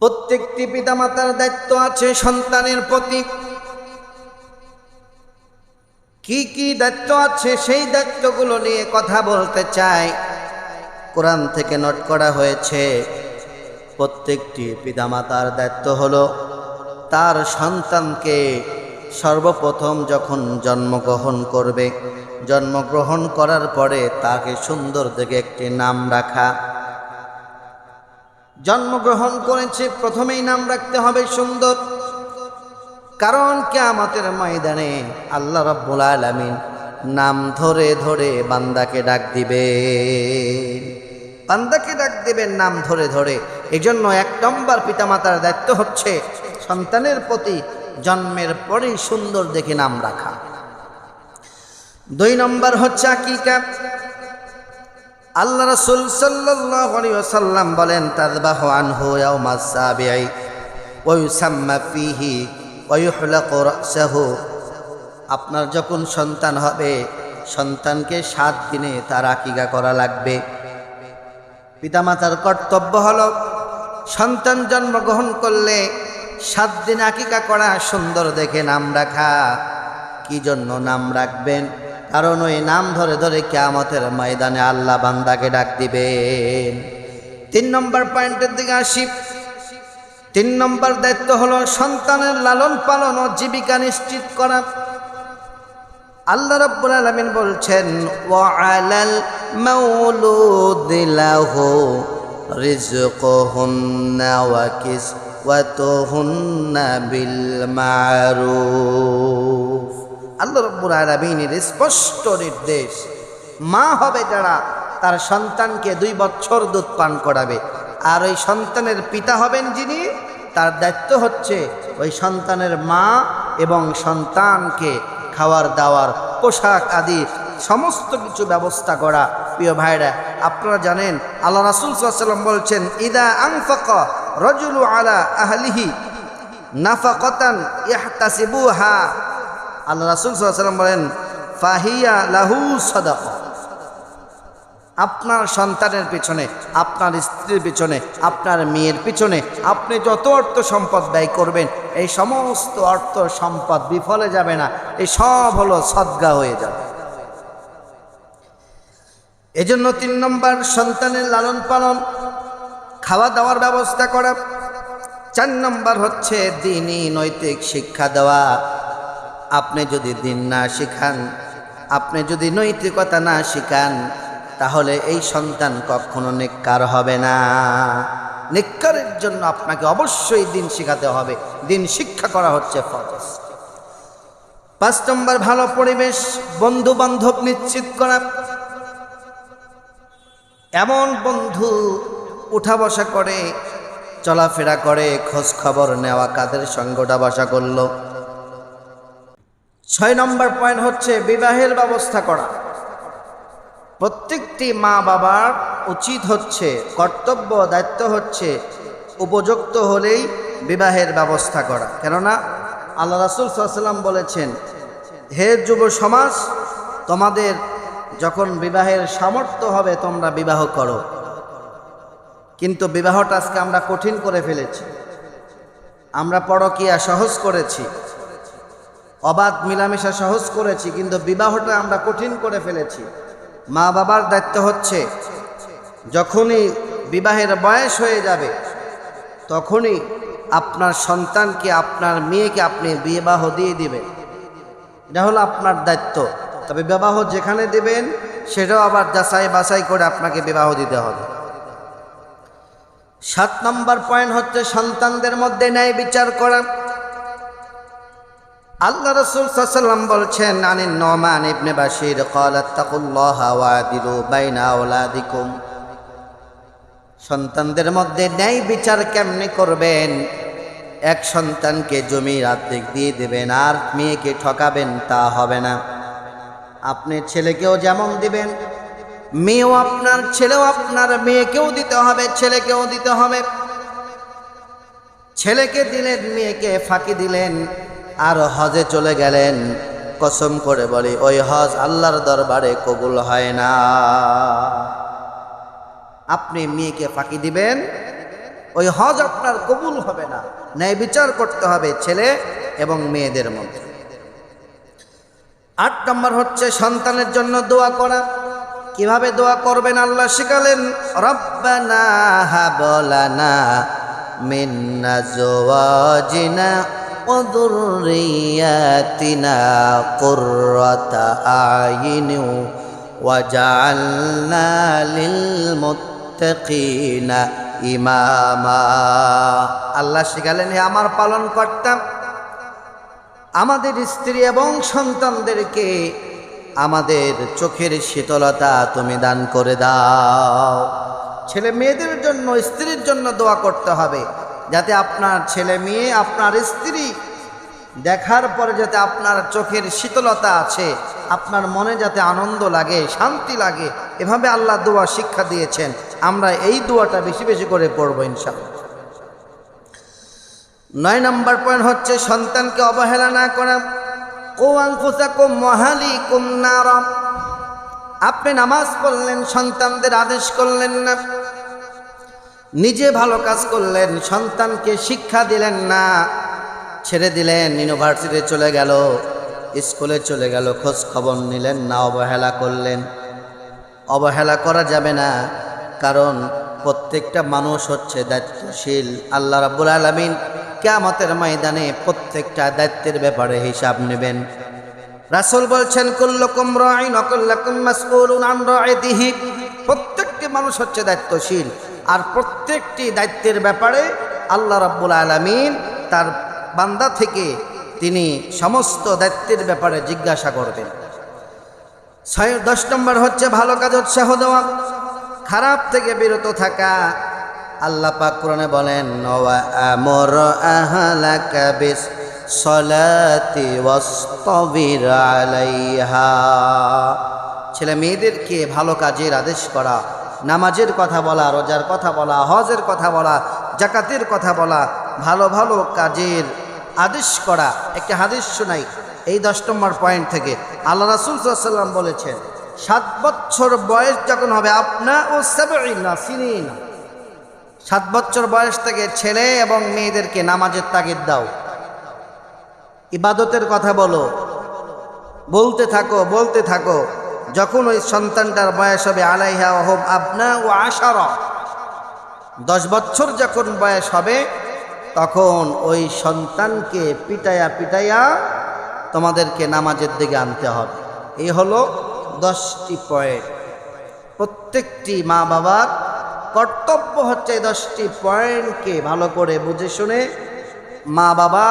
প্রত্যেকটি পিতামাতার দায়িত্ব আছে সন্তানের প্রতি। কি কি দায়িত্ব আছে সেই দায়িত্বগুলো নিয়ে কথা বলতে চাই। কোরআন থেকে নোট করা হয়েছে, প্রত্যেকটি পিতামাতার দায়িত্ব হলো তার সন্তানকে সর্বপ্রথম যখন জন্মগ্রহণ করবে, জন্মগ্রহণ করার পরে তাকে সুন্দর দেখে একটি নাম রাখা। জন্মগ্রহণ করেছে, প্রথমেই নাম রাখতে হবে সুন্দর। কারণ কে কেয়ামতের ময়দানে আল্লাহ রব্বুল আলমিন নাম ধরে ধরে বান্দাকে ডাক দিবে। বান্দাকে ডাক দিবেন নাম ধরে ধরে। এই জন্য এক নম্বর পিতামাতার দায়িত্ব হচ্ছে সন্তানের প্রতি জন্মের পরেই সুন্দর দেখে নাম রাখা। দুই নম্বর হচ্ছে আকিকা। আল্লাহ রসুল সাল্লাম বলেন তাদবাহ আনহু ইয়াউমা সাবিঈ, ওয়া ইউসাম্মা ফীহি, ওয়া ইউহলাকু রাসহু আপনার যখন সন্তান হবে, সন্তানকে সাত দিনে তার আকিকা করা লাগবে। পিতামাতার কর্তব্য হল, সন্তান জন্মগ্রহণ করলে সাত দিন আকিকা করা সুন্দর দেখে নাম রাখা। কি জন্য নাম রাখবেন? কারণ ওই নাম ধরে ধরে কেয়ামতের ময়দানে আল্লাহ বান্দাকে ডাক দিবেন। তিন নম্বর পয়েন্টের দিকে আসি। তিন নম্বর দায়িত্ব হলো সন্তানের লালন পালন ও জীবিকা নিশ্চিত করা। আল্লাহ রব্বুল আলামিন বলছেন ওয়ালাল লাহু রিজকুহুন্না ওয়া কিসওয়াতুহুন্না বিল মারুফ। আল্লাহ রব্বুল আলামিনের স্পষ্ট নির্দেশ। মা হবে যারা তার সন্তানকে দুই বছর দুধ পান করাবে। আর ওই সন্তানের পিতা হবেন যিনি, তার দায়িত্ব হচ্ছে ওই সন্তানের মা এবং সন্তানকে খাওয়ার, দাওয়ার, পোশাক আদি সমস্ত কিছু ব্যবস্থা করা। প্রিয় ভাইরা, আপনারা জানেন, আল্লাহ রাসুল সাল্লাম বলছেন, ইদা আংফক রজুলু আলা আহলিহি নাফাকতান ইহতাসিবুহা আল্লাহ রাসুল সাল্লাম বলেন, ফাহিয়া লাহু সদাক। আপনার সন্তানের পিছনে, আপনার স্ত্রীর পিছনে, আপনার মেয়ের পিছনে আপনি যত অর্থ সম্পদ ব্যয় করবেন, এই সমস্ত অর্থ সম্পদ বিফলে যাবে না, এই সব হলো সদ্গা হয়ে যাবে। এজন্য তিন নম্বর, সন্তানের লালন পালন, খাওয়া দাওয়ার ব্যবস্থা করা। চার নম্বর হচ্ছে দিনই নৈতিক শিক্ষা দেওয়া। আপনি যদি দিন না শিখান, আপনি যদি নৈতিকতা না শিখান, তাহলে এই সন্তান কখনো নিকার হবে না। নিকারের জন্য আপনাকে অবশ্যই দিন শিখাতে হবে। দিন শিক্ষা করা হচ্ছে ফরজ। পাঁচ নম্বর, ভালো পরিবেশ বন্ধু বান্ধব নিশ্চিত করা। এমন বন্ধু উঠা বসা করে, চলাফেরা করে, খোঁজ খবর নেওয়া কাদের সঙ্গটা বসা করল? ছয় নম্বর পয়েন্ট হচ্ছে বিবাহের ব্যবস্থা করা। প্রত্যেকটি মা বাবার উচিত হচ্ছে, কর্তব্য দায়িত্ব হচ্ছে উপযুক্ত হলেই বিবাহের ব্যবস্থা করা। কেননা আল্লাহ রাসুল সাল্লাম বলেছেন, হে যুব সমাজ, তোমাদের যখন বিবাহের সামর্থ্য হবে, তোমরা বিবাহ করো। কিন্তু বিবাহটা আজকে আমরা কঠিন করে ফেলেছি। আমরা পরকিয়া সহজ করেছি। অবাধ মিলামেশা সহজ করেছি, কিন্তু বিবাহটা আমরা কঠিন করে ফেলেছি। মা বাবার দায়িত্ব হচ্ছে, যখনই বিবাহের বয়স হয়ে যাবে, তখনই আপনার সন্তানকে, আপনার মেয়েকে আপনি বিবাহ দিয়ে দিবেন। এটা হলো আপনার দায়িত্ব। তবে বিবাহ যেখানে দেবেন, সেটাও আবার যাচাই বাছাই করে আপনাকে বিবাহ দিতে হবে। সাত নম্বর পয়েন্ট হচ্ছে সন্তানদের মধ্যে ন্যায় বিচার করা। আল্লাহ রসুল সাল্লাম বলছেন আনি নমান ইবনে বাসির কলাত্তাকুল্লাহাদিকুম সন্তানদের মধ্যে ন্যায় বিচার কেমনে করবেন? এক সন্তানকে জমির আর্ধেক দিয়ে দেবেন, আর মেয়েকে ঠকাবেন, তা হবে না। আপনি ছেলেকেও যেমন দিবেন, মেয়েও আপনার, ছেলেও আপনার, মেয়েকেও দিতে হবে, ছেলেকেও দিতে হবে। ছেলেকে দিলেন, মেয়েকে ফাঁকি দিলেন। আর হজে চলে গেলেন। কসম করে বলি, ওই হজ আল্লাহর দরবারে কবুল হয় না। আপনি মেয়েকে ফাঁকি দিবেন, ওই হজ আপনার কবুল হবে না। ন্যায় বিচার করতে হবে ছেলে এবং মেয়েদের মধ্যে। আট নম্বর হচ্ছে সন্তানের জন্য দোয়া করা। কীভাবে দোয়া করবেন আল্লাহ শিখালেন, রব্বানা হাবলানা মিন্না জওয়াজিনা وذرياتنا قرة أعين وجعلنا للمتقين ইমামা আল্লাহ শিখালেন হে আমার পালন করতাম আমাদের স্ত্রী এবং সন্তানদেরকে আমাদের চোখের শীতলতা তুমি দান করে দাও ছেলে মেয়েদের জন্য স্ত্রীর জন্য দোয়া করতে হবে যাতে আপনার ছেলে মেয়ে আপনার স্ত্রী দেখার পরে যাতে আপনার চোখের শীতলতা আছে, আপনার মনে যাতে আনন্দ লাগে, শান্তি লাগে, এভাবে আল্লাহ দোয়া শিক্ষা দিয়েছেন। আমরা এই দোয়াটা বেশি বেশি করে পড়ব ইনশাআল্লাহ। নয় নম্বর পয়েন্ট হচ্ছে, সন্তানকে অবহেলা না করা। আংফুসাকুম মহালিকুম নারম আপনি নামাজ পড়লেন, সন্তানদের আদেশ করলেন না। নিজে ভালো কাজ করলেন, সন্তানকে শিক্ষা দিলেন না। ছেড়ে দিলেন ইউনিভার্সিটি চলে গেল স্কুলে চলে গেল, খোঁজ খবর নিলেন, না অবহেলা করলেন। অবহেলা করা যাবে না, কারণ প্রত্যেকটা মানুষ হচ্ছে দায়িত্বশীল। আল্লাহ রাব্বুল আলমিন কেয়ামতের ময়দানে প্রত্যেকটা দায়িত্বের ব্যাপারে হিসাব নেবেন। রাসুল বলছেন কুল্লুকুম মাসউলুন আন প্রত্যেকটি মানুষ হচ্ছে দায়িত্বশীল। আর প্রত্যেকটি দায়িত্বের ব্যাপারে আল্লাহ রাব্বুল আলামিন তার বান্দা থেকে তিনি সমস্ত দায়িত্বের ব্যাপারে জিজ্ঞাসা করবেন। ছয়, দশ নম্বর হচ্ছে ভালো কাজ উৎসাহ দেওয়া খারাপ থেকে বিরত থাকা। আল্লাহ পাক কোরআনে বলেন আমর আহলাকা বিস সলাতি আলাইহা। ছেলে মেয়েদেরকে ভালো কাজের আদেশ করা, নামাজের কথা বলা, রোজার কথা বলা, হজের কথা বলা, জাকাতের কথা বলা ভালো ভালো কাজের আদেশ করা, একটা হাদিস শোনাই এই দশ নম্বর পয়েন্ট থেকে। আল্লাহ রাসুল সাল্লাম বলেছেন, সাত বছর বয়স যখন হবে, আপনা ও সাত বছর বয়স থেকে ছেলে এবং মেয়েদেরকে নামাজের তাগিদ দাও। ইবাদতের কথা বলো। বলতে থাকো বলতে থাকো। যখন ওই সন্তানটার বয়স হবে, আলাইহা হোম আপনা ও আশার। দশ বছর যখন বয়স হবে তখন ওই সন্তানকে পিটাইয়া পিটাইয়া তোমাদেরকে নামাজের দিকে আনতে হবে। এই হলো দশটি পয়েন্ট। প্রত্যেকটি মা বাবার কর্তব্য হচ্ছে দশটি পয়েন্টকে ভালো করে বুঝে শুনে মা বাবা